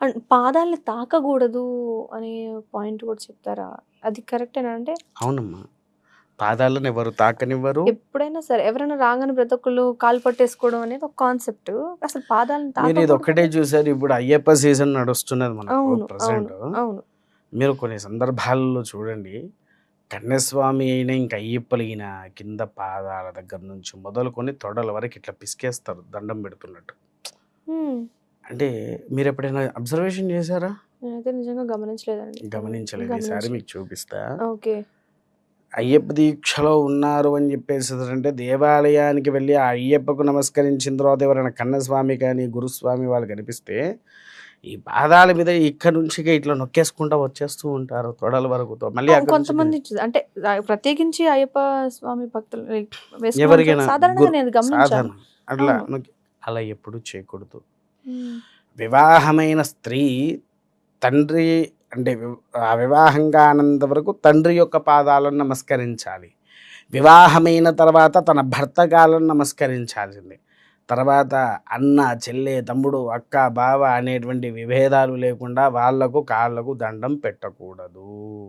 And పాదాల్ని తాకగూడదు అనే point కూడా చెప్తారా? అది కరెక్టేనా అంటే అవునమ్మా. పాదాలను ఎవరు తాకనివ్వరు. ఎప్పుడైనా సరే ఎవరైనా రాగానే ప్రతి ఒక్కళ్ళు కాలు పట్టేసుకోవడం అనేది ఒక కాన్సెప్ట్. అసలు పాదాలను మీరు ఇది తాకకూడదు ఒక్కటే చూసారు. ఇప్పుడు అయ్యప్ప సీజన్ నడుస్తున్నది మనకు అవును. ప్రెజెంట్. అవును. అవును. మీరు కొన్ని సందర్భాల్లో చూడండి. కన్యస్వామి అయిన ఇంక అయ్యప్పలైన కింద పాదాల దగ్గర నుంచి మొదలుకొని తొడల వరకు ఇట్లా పిసికేస్తారు దండం పెడుతున్నట్టు. హ్మ్. అంటే మీరెప్పుడైనా అబ్జర్వేషన్ చేశారా? నేనైతే నిజంగా గమనించలేదండి. గమనించలేదు. ఈసారి. మీకు చూపిస్తా. ఓకే. అయ్యప్ప దీక్షలో ఉన్నారు అని చెప్పేసేసంటే దేవాలయానికి వెళ్ళి ఆ అయ్యప్పకు నమస్కరించిన తర్వాత ఎవరైనా కన్నస్వామి కానీ, గురుస్వామి వాళ్ళు కనిపిస్తే ఈ పాదాల మీద ఇక్కడ నుంచి ఇట్లా నొక్కేసుకుంటా వచ్చేస్తూ ఉంటారు తొడల వరకు. మళ్ళీ కొంతమంది అంటే ప్రత్యేకించి అయ్యప్ప స్వామి భక్తులు ఎవరికైనా సాధారణంగా గురు- నేను గమనించాను. సాధారణ అట్లా అలా ఎప్పుడు చేయకూడదు. వివాహమైన స్త్రీ తండ్రి అంటే వి- ఆ వివాహంగా కానంత వరకు తండ్రి యొక్క పాదాలను నమస్కరించాలి. వివాహమైన తర్వాత తన భర్త కాలను తర్వాత అన్న, చెల్లె, తమ్ముడు, అక్క, బావ అనేటువంటి విభేదాలు లేకుండా వాళ్ళకు కాళ్ళకు దండం పెట్టకూడదు.